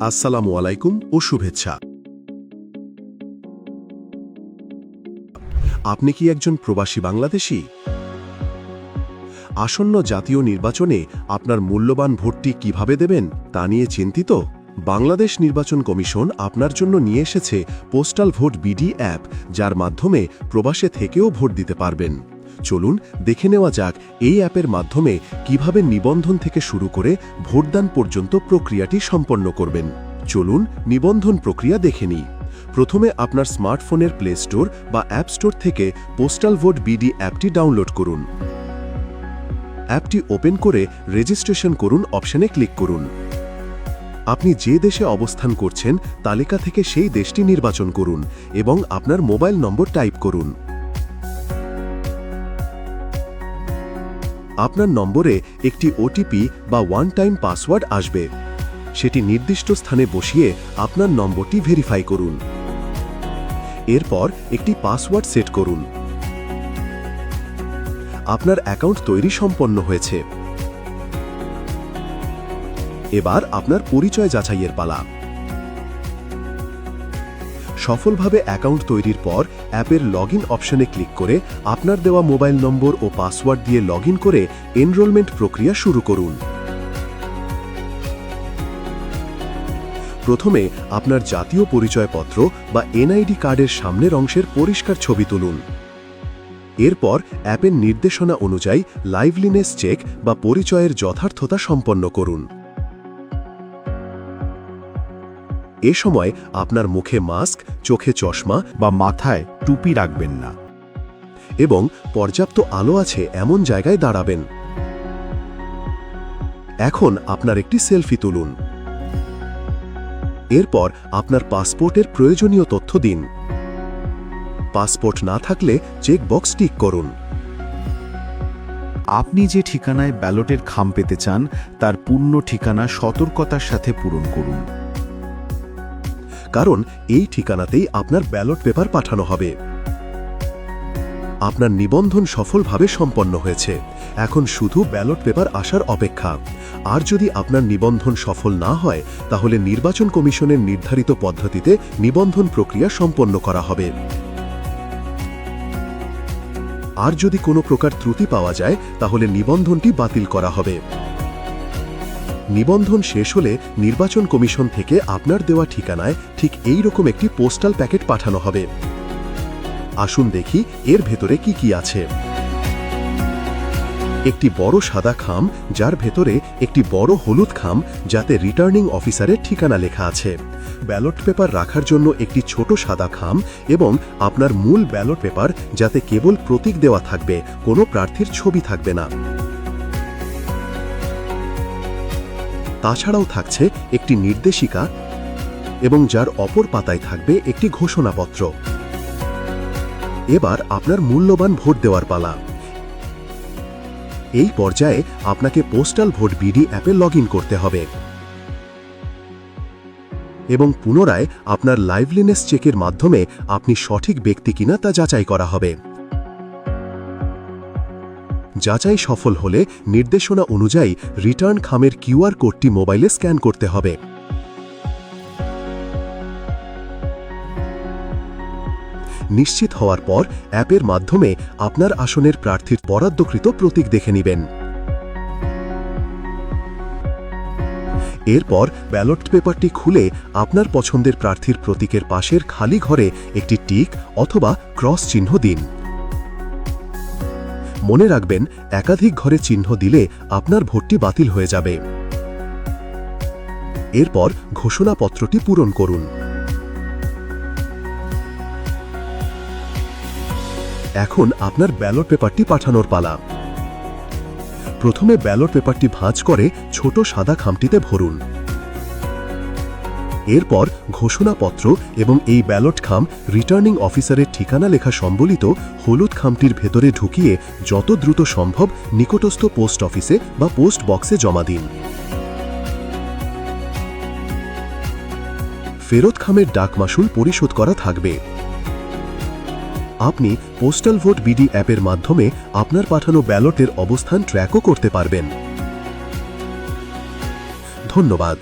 আসসালামু আলাইকুম ও শুভেচ্ছা। আপনি কি একজন প্রবাসী বাংলাদেশী? আসন্ন জাতীয় নির্বাচনে আপনার মূল্যবান ভোটটি কীভাবে দেবেন তা নিয়ে চিন্তিত? বাংলাদেশ নির্বাচন কমিশন আপনার জন্য নিয়ে এসেছে পোস্টাল ভোট বিডি অ্যাপ, যার মাধ্যমে প্রবাসে থেকেও ভোট দিতে পারবেন। চলুন দেখে নেওয়া যাক এই অ্যাপের মাধ্যমে কীভাবে নিবন্ধন থেকে শুরু করে ভোটদান পর্যন্ত প্রক্রিয়াটি সম্পন্ন করবেন। চলুন নিবন্ধন প্রক্রিয়া দেখে নিই। প্রথমে আপনার স্মার্টফোনের প্লে স্টোর বা অ্যাপ স্টোর থেকে পোস্টাল ভোট বিডি অ্যাপটি ডাউনলোড করুন। অ্যাপটি ওপেন করে রেজিস্ট্রেশন করুন অপশানে ক্লিক করুন। আপনি যে দেশে অবস্থান করছেন, তালিকা থেকে সেই দেশটি নির্বাচন করুন এবং আপনার মোবাইল নম্বর টাইপ করুন। আপনার নম্বরে একটি ওটিপি বা ওয়ান টাইম পাসওয়ার্ড আসবে। সেটি নির্দিষ্ট স্থানে বসিয়ে আপনার নম্বরটি ভেরিফাই করুন। এরপর একটি পাসওয়ার্ড সেট করুন। আপনার অ্যাকাউন্ট তৈরি সম্পন্ন হয়েছে। এবার আপনার পরিচয় যাচাইয়ের পালা। সফলভাবে অ্যাকাউন্ট তৈরির পর অ্যাপের লগ অপশনে ক্লিক করে আপনার দেওয়া মোবাইল নম্বর ও পাসওয়ার্ড দিয়ে লগ করে এনরোলমেন্ট প্রক্রিয়া শুরু করুন। প্রথমে আপনার জাতীয় পরিচয়পত্র বা এনআইডি কার্ডের সামনের অংশের পরিষ্কার ছবি তুলুন। এরপর অ্যাপের নির্দেশনা অনুযায়ী লাইভলিনেস চেক বা পরিচয়ের যথার্থতা সম্পন্ন করুন। এ সময় আপনার মুখে মাস্ক, চোখে চশমা বা মাথায় টুপি রাখবেন না। এবং পর্যাপ্ত আলো আছে এমন জায়গায় দাঁড়াবেন। এখন আপনার একটি সেলফি তুলুন। এরপর আপনার পাসপোর্টের প্রয়োজনীয় তথ্য দিন। পাসপোর্ট না থাকলে চেক বক্স টিক করুন। আপনি যে ঠিকানায় ব্যালটের খাম পেতে চান, তার পূর্ণ ঠিকানা সতর্কতার সাথে পূরণ করুন। কারণ এই ঠিকানাতেই আপনার ব্যালট পেপার পাঠানো হবে। আপনার নিবন্ধন সফলভাবে সম্পন্ন হয়েছে। এখন শুধু ব্যালট পেপার আসার অপেক্ষা। আর যদি আপনার নিবন্ধন সফল না হয়, তাহলে নির্বাচন কমিশনের নির্ধারিত পদ্ধতিতে নিবন্ধন প্রক্রিয়া সম্পন্ন করা হবে। আর যদি কোনো প্রকার ত্রুটি পাওয়া যায়, তাহলে নিবন্ধনটি বাতিল করা হবে। নিবন্ধন শেষ হলে নির্বাচন কমিশন থেকে আপনার দেওয়া ঠিকানায় ঠিক এই রকম একটি পোস্টাল প্যাকেট পাঠানো হবে। আসুন দেখি এর ভেতরে কি কি আছে। একটি বড় সাদা খাম, যার ভেতরে একটি বড় হলুদ খাম, যাতে রিটার্নিং অফিসারের ঠিকানা লেখা আছে। ব্যালট পেপার রাখার জন্য একটি ছোট সাদা খাম এবং আপনার মূল ব্যালট পেপার যাতে কেবল প্রতীক দেওয়া থাকবে, কোনো প্রার্থীর ছবি থাকবে না। তাছাড়াও থাকছে একটি নির্দেশিকা এবং যার অপর পাতায় থাকবে একটি ঘোষণাপত্র। এবার আপনার মূল্যবান ভোট দেওয়ার পালা। এই পর্যায়ে আপনাকে পোস্টাল ভোট বিডি অ্যাপে লগ করতে হবে। এবং পুনরায় আপনার লাইভলিনেস চেকের মাধ্যমে আপনি সঠিক ব্যক্তি কিনা তা যাচাই করা হবে। যাচাই সফল হলে নির্দেশনা অনুযায়ী রিটার্ন খামের কিউআর কোডটি মোবাইলে স্ক্যান করতে হবে। নিশ্চিত হওয়ার পর অ্যাপের মাধ্যমে আপনার আসনের প্রার্থীর বরাদ্দকৃত প্রতীক দেখে নেবেন। এরপর ব্যালট পেপারটি খুলে আপনার পছন্দের প্রার্থীর প্রতীকের পাশের খালি ঘরে একটি টিক অথবা ক্রস চিহ্ন দিন। মনে রাখবেন, একাধিক ঘরে চিহ্ন দিলে আপনার ভোটটি বাতিল হয়ে যাবে। এরপর ঘোষণাপত্রটি পূরণ করুন। এখন আপনার ব্যালট পেপারটি পাঠানোর পালা। প্রথমে ব্যালট পেপারটি ভাঁজ করে ছোট সাদা খামটিতে ভরুন। এরপর ঘোষণাপত্র এবং এই ব্যালট খাম রিটার্নিং অফিসারের ঠিকানা লেখা সম্বলিত হলুদ খামটির ভেতরে ঢুকিয়ে যত দ্রুত সম্ভব নিকটস্থ পোস্ট অফিসে বা পোস্ট বক্সে জমা দিন। ফেরত খামের ডাক মাসুল পরিশোধ করা থাকবে। আপনি পোস্টাল ভোট বিডি অ্যাপের মাধ্যমে আপনার পাঠানো ব্যালটের অবস্থান ট্র্যাকও করতে পারবেন। ধন্যবাদ।